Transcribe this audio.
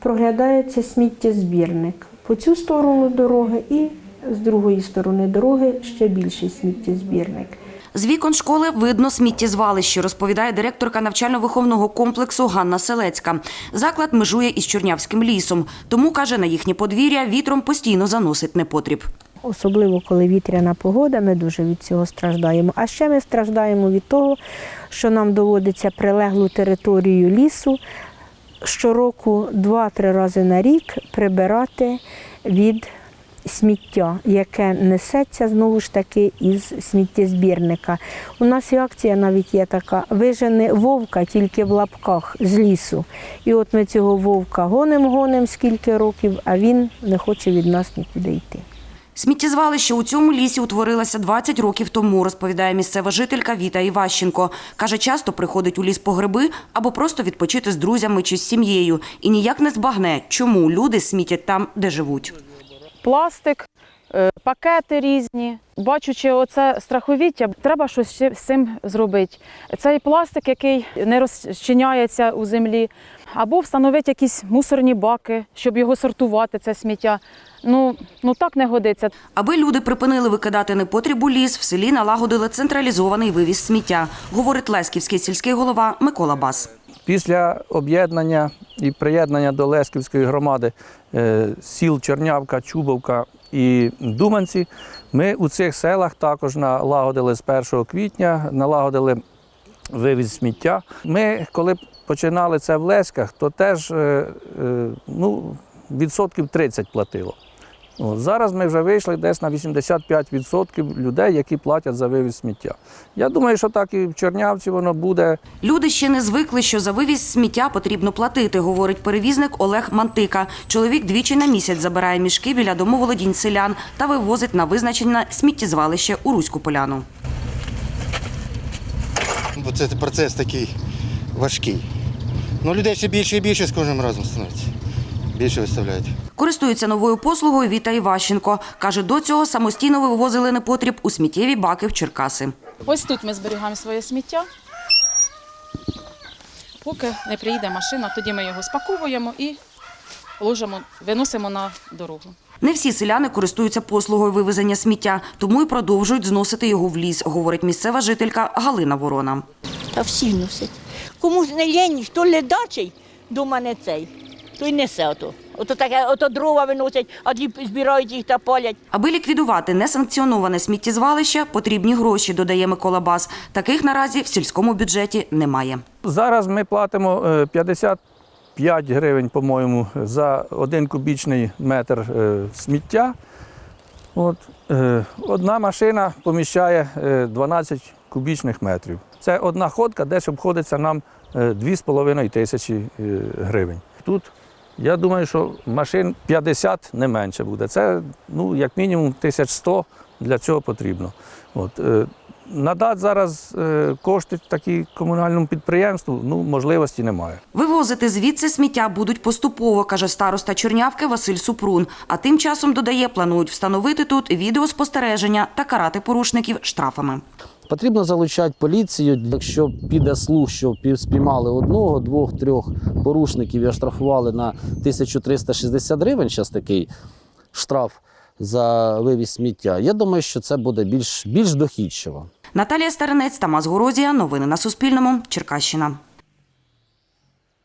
проглядається сміттєзбірник по цю сторону дороги і з другої сторони дороги ще більший сміттєзбірник. З вікон школи видно сміттєзвалище, розповідає директорка навчально-виховного комплексу Ганна Селецька. Заклад межує із Чорнявським лісом, тому каже, на їхнє подвір'я вітром постійно заносить непотріб. Особливо коли вітряна погода, ми дуже від цього страждаємо. А ще ми страждаємо від того, що нам доводиться прилеглу територію лісу щороку два-три рази на рік прибирати від сміття, яке несеться знову ж таки із сміттєзбірника. У нас і акція навіть є така: вижени вовка тільки в лапках з лісу. І от ми цього вовка гонимо скільки років, а він не хоче від нас нікуди йти. Сміттєзвалище у цьому лісі утворилося 20 років тому, розповідає місцева жителька Віта Іващенко. Каже, часто приходить у ліс по гриби або просто відпочити з друзями чи з сім'єю. І ніяк не збагне, чому люди смітять там, де живуть. пластик, пакети різні. Бачучи оце страховіття, треба щось з цим зробити. Цей пластик, який не розчиняється у землі, або встановити якісь мусорні баки, щоб його сортувати, це сміття. Ну, ну так не годиться. Аби люди припинили викидати непотріб у ліс, в селі налагодили централізований вивіз сміття, говорить Лесківський сільський голова Микола Бас. Після об'єднання і приєднання до Лесківської громади е, сіл Чернявка, Чубовка і Думанці, ми у цих селах також налагодили з 1 квітня, налагодили вивіз сміття. Ми, коли починали це в Леськах, то теж е, е, ну, відсотків 30 платило. От, зараз ми вже вийшли десь на 85% людей, які платять за вивіз сміття. Я думаю, що так і в Чернявці воно буде. Люди ще не звикли, що за вивіз сміття потрібно платити, говорить перевізник Олег Мантика. Чоловік двічі на місяць забирає мішки біля домоволодінь селян та вивозить на визначене сміттєзвалище у Руську поляну. Бо це процес такий важкий. Ну, людей все більше і більше з кожним разом становиться. Більше виставляють. Користується новою послугою Віта Іващенко. Каже, до цього самостійно вивозили непотріб у сміттєві баки в Черкаси. Ось тут ми зберігаємо своє сміття. Поки не приїде машина, тоді ми його спаковуємо і ложимо, виносимо на дорогу. Не всі селяни користуються послугою вивезення сміття, тому й продовжують зносити його в ліс, говорить місцева жителька Галина Ворона. Та всі носять. Комусь не лень, хто ледачий, до мене цей, той несе ото. Ото таке, ото дрова виносять, а ті збирають їх та палять. Аби ліквідувати несанкціоноване сміттєзвалище, потрібні гроші, додає Микола Бас. Таких наразі в сільському бюджеті немає. Зараз ми платимо е, 55 гривень, по-моєму, за один кубічний метр е, сміття. От, е, одна машина поміщає е, 12 кубічних метрів. Це одна ходка, десь обходиться нам е, 2,5 тисячі е, гривень. Тут я думаю, що машин 50 не менше буде. Це ну, як мінімум 1100 для цього потрібно. От, е, надати зараз е, кошти такі комунальному підприємству, ну, можливості немає. Вивозити звідси сміття будуть поступово, каже староста Чернявки Василь Супрун. А тим часом, додає, планують встановити тут відеоспостереження та карати порушників штрафами. Потрібно залучати поліцію. Якщо піде слух, що спіймали одного, двох, трьох порушників і оштрафували на 1360 гривень, зараз такий штраф за вивіз сміття. Я думаю, що це буде більш, більш дохідчиво. Наталія Старинець, Тамас Горозія. Новини на Суспільному. Черкащина.